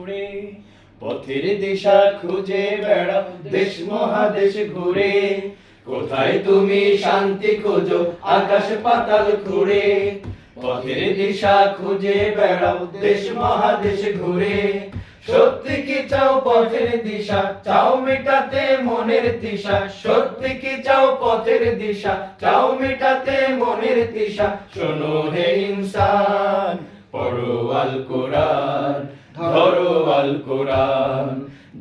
ছুড়ে পথের দিশা খুঁজে বেড়াও, দেশ মহাদেশ ঘুরে। কোথায় তুমি শান্তি খোঁজো, আকাশ পাতাল ঘুরে পথের দিশা খুঁজে বেড়াও, দেশ মহাদেশ ঘুরে। সত্যি কি চাও পথের দিশা? চাও মেটাতে মনের দিশা। সত্যি কি চাও পথের দিশা? চাও মেটাতে মনের দিশা। শোনো হে ইনসান, পড়ো আল কোরআন। আল কোরআন,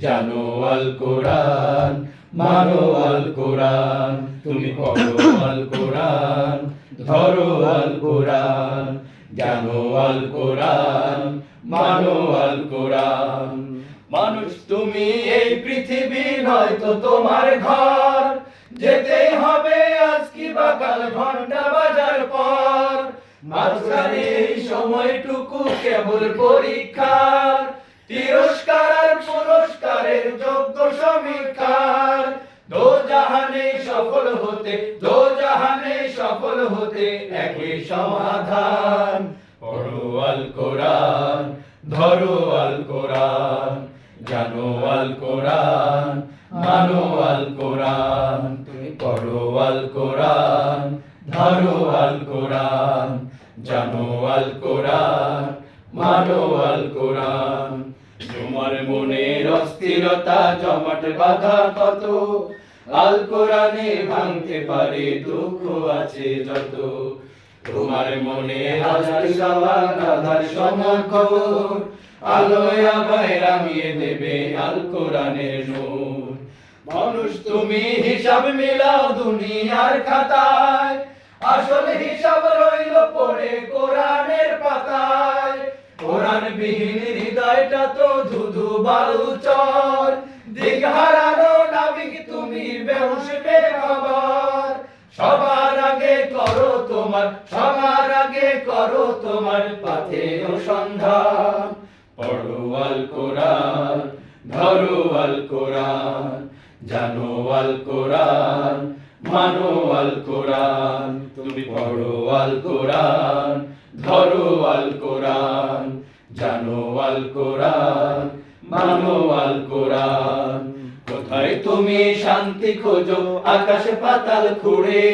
জানো আল কোরআন, মানো আল কোরআন, তুমি পড়ো আল কোরআন, ধরো আল কোরআন, জানো আল কোরআন, মানো আল কোরআন। মানুষ তুমি এই পৃথিবী নয়তো তোমার ঘর যেতেই হবে আজ কি বা কাল ঘণ্টা বাজার পর। মাঝখানে সময়টুকু কেবল পরীক্ষার তিরস্কার আর পুরস্কারের যোগ্য সমীক্ষার। দো জাহানে সফল হতে দো জাহানে সফল হতে একই সমাধান। পড়ো আল কোরআন, ধরো আল কোরআন, জানো আল কোরআন, মানো আল কোরআন। তুমি পড়ো আল কোরআন, ধরো আল কোরআন, জানো আল কোরআন, মানো আল কোরআন। তোমার মনের অস্থিরতা জমাট বাধা কত? আল কোরআনে ভাঙতে পারে দুঃখ আছে যত। তোমার মনে হাজার সবার আধার, সমান খবর। আলোয় দেবে আল নূর। মানুষ, তুমি হিসাব মিলাও দুনিয়ার খাতায়। আসল হিসাব রইল পড়ে কোরআনের পাতায়। কোরআন বিহীন হৃদয়টা তো ধুধু বালু চর। দিক হারানো নাবিক তুমি বেহুশ বেখবর। সবার আগে করো তোমার, সবার আগে করো তোমার পাথে সন্ধান পড়ো আল কোরআন, ধরো আল কোরআন, জানো আল কোরআন, মানো আল কোরআন। তুমি পড়ো আল কোরআন, ধরো আল জানো আল কোরআন, মানো আল কোরআন। কোথায় তুমি শান্তি খোঁজো, আকাশ পাতাল খুঁড়ে।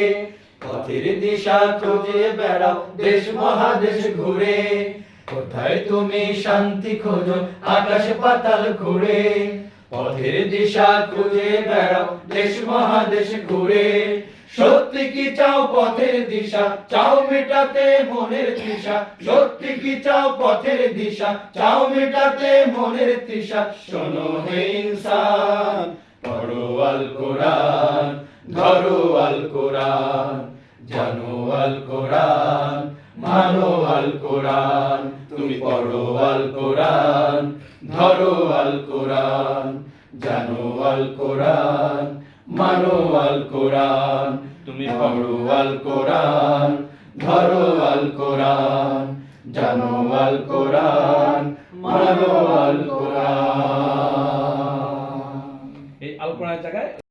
পথের দিশা খুঁজে বেড়াও, দেশ মহাদেশ ঘুরে। কোথায় তুমি শান্তি খোঁজো, আকাশ পাতাল ঘুরে পথের দিশা খুঁজে বেড়াও, দেশ মহাদেশ ঘুরে। সত্যি কি চাও পথের দিশা? চাও মেটাতে মনের তৃষা। সত্যি কি চাও পথের দিশা? চাও মেটাতে মনের তৃষা। শোনো হে ইনসান, পড়ো আল কোরআন, ধরো আল কোরআন, জানো আল কোরআন, মানো আল কোরআন, তুমি পড়ো আল কোরআন, ধরো আল কোরআন, জানো আল কোরআন মানো আল কোরআন। তুমি পড়ো আল কোরআন, ধরো আল কোরআন, জানো আল কোরআন, মানো আল কোরআন। এই আল কোরআনের জায়গায়